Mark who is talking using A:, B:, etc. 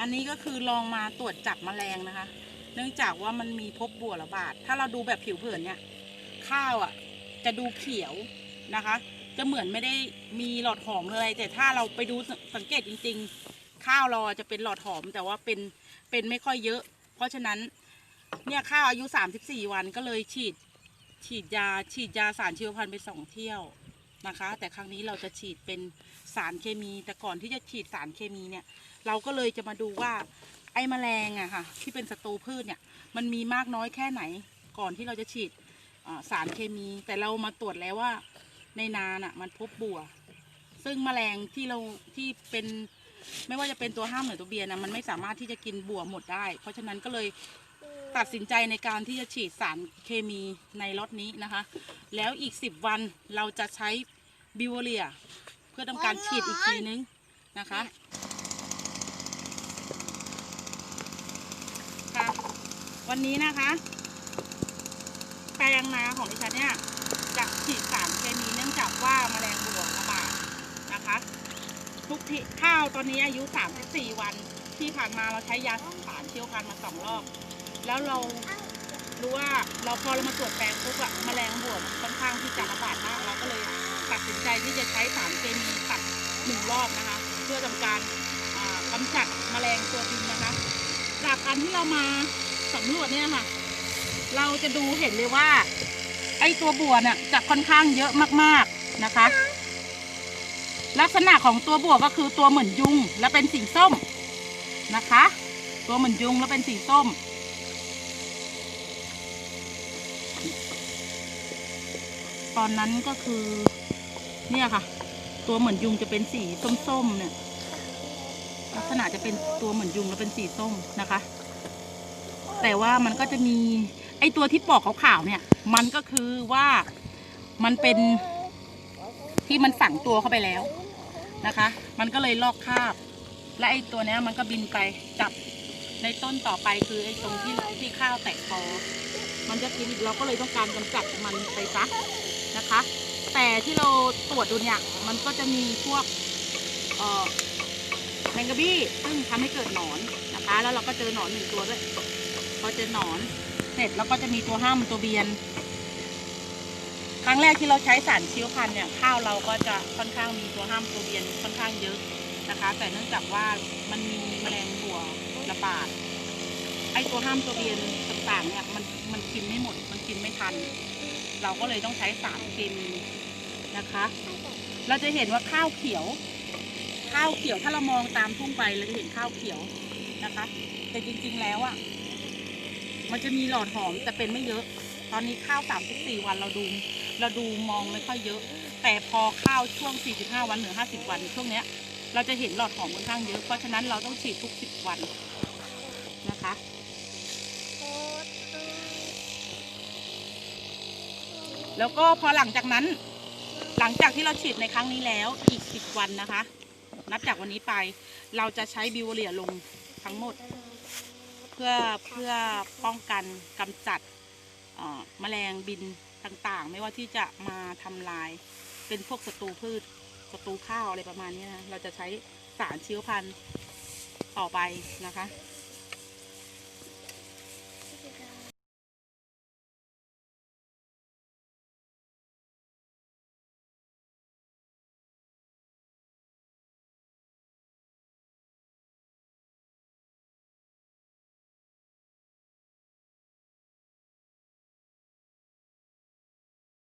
A: อันนี้ก็คือลองมาตรวจจับแมลงนะคะ เนื่องจากว่ามันมีพบบัวระบาด ถ้าเราดูแบบผิวเผินเนี่ย ข้าวอะจะดูเขียวนะคะ จะเหมือนไม่ได้มีหลอดหอมเลย แต่ถ้าเราไปดูสังเกตจริง ๆ ข้าวเราจะเป็นหลอดหอม แต่ว่าเป็นเป็นไม่ค่อยเยอะ เพราะฉะนั้นเนี่ยข้าวอายุ 34 วันก็เลยฉีดฉีดยาฉีดยาสารชีวพันธุ์ไปสองเที่ยว นะคะ แต่ครั้งนี้เราจะฉีดเป็นสารเคมี แต่ก่อนที่จะฉีดสารเคมีเนี่ย เราก็เลยจะมาดูว่าไอ้แมลงอะค่ะ ที่เป็นศัตรูพืชเนี่ย มันมีมากน้อยแค่ไหน ก่อนที่เราจะฉีดสารเคมี แต่เรามาตรวจแล้วว่าในนาน่ะมันพบบัว ซึ่งแมลงที่เราที่เป็นไม่ว่าจะเป็นตัวห้ามหรือตัวเบียร์นะมันไม่สามารถที่จะกินบัวหมดได้ เพราะฉะนั้นก็เลย ตัดสินใจในการที่จะฉีดสารเคมีในล็อตนี้นะคะ แล้วอีก 10 วันเราจะใช้บิวเรีย เพื่อทำการฉีดอีกทีนึงนะคะค่ะวันนี้นะคะ แปลงนาของดิฉันเนี่ยจะฉีดสารเคมีเนื่องจากว่าแมลงบัวระบาดนะคะ ทุกที่ข้าวตอนนี้อายุ 34 วันที่ผ่านมาเราใช้ยาสารเชี่ยวพันมาสองรอบ แล้วเรารู้ว่าเราพอเรามาตรวจแปลงปุ๊บอะแมลงบวมันค่อนข้างที่จะระบาดมากเราก็เลยตัดสินใจที่จะใช้สารเคมีตัดหนึ่งรอบนะคะ เพื่อทำการอ่ากำจัดแมลงตัวบินนะคะ จากการที่เรามาสำรวจเนี่ยค่ะ เราจะดูเห็นเลยว่า ไอ้ตัวบัวเนี่ยจะค่อนข้างเยอะมากๆนะคะ ลักษณะของตัวบัวก็คือตัวเหมือนยุงและเป็นสีส้มนะคะ ตัวเหมือนยุงแล้วเป็นสีส้ม ตอนนั้นก็คือ เนี่ยค่ะ ตัวเหมือนยุงจะเป็นสีส้มๆเนี่ยลักษณะจะเป็นตัวเหมือนยุงแล้วเป็นสีส้มนะคะ แต่ว่ามันก็จะมีไอตัวที่ปอกขาวๆเนี่ย มันก็คือว่ามันเป็นที่มันฝังตัวเข้าไปแล้วนะคะ มันก็เลยลอกคราบ และไอตัวเนี้ยมันก็บินไปจับในต้นต่อไปคือไอตรงที่ที่ข้าวแตกกอมันจะกินอีกเราก็เลยต้องการกำจัดมันไปซะ นะคะ แต่ที่เราตรวจดูเนี่ย มันก็จะมีพวกเอ่อแมงกะบี้ซึ่งทำให้เกิดหนอนนะคะ แล้วเราก็เจอหนอนหนึ่งตัวด้วยพอเจอหนอนเสร็จแล้วก็จะมีตัวห้ามตัวเบียน ครั้งแรกที่เราใช้สารชีวพันเนี่ยข้าวเราก็จะค่อนข้างมีตัวห้ามตัวเบียนค่อนข้างเยอะนะคะ แต่เนื่องจากว่ามันมีแมลงบัวระบาดไอตัวห้ามตัวเบียนต่างๆเนี่ยมันมันกินไม่หมดมันกินไม่ทัน เราก็เลยต้องใช้สารเคมีนะคะ เราจะเห็นว่าข้าวเขียว ข้าวเขียวถ้าเรามองตามทุ่งไปเราจะเห็นข้าวเขียวนะคะ แต่จริงๆแล้วอะ่ะ มันจะมีหลอดหอมแต่เป็นไม่เยอะ ตอนนี้ข้าว34วันเราดู เราดูมองไม่ค่อยเยอะ แต่พอข้าวช่วง 45 วันหรือ 50 วันช่วงเนี้ย เราจะเห็นหลอดหอมค่อนข้างเยอะ เพราะฉะนั้นเราต้องฉีดทุก 10 วันนะคะ แล้วก็พอหลังจากนั้น หลังจากที่เราฉีดในครั้งนี้แล้วอีก 10 วันนะคะ นับจากวันนี้ไปเราจะใช้บิวเรียลงทั้งหมด เพื่อเพื่อป้องกันกำจัดเอ่อแมลงบินต่างๆ ไม่ว่าที่จะมาทำลาย เป็นพวกศัตรูพืชศัตรูข้าวอะไรประมาณนี้นะเราจะใช้สารชีวพันธุ์ต่อไปนะคะ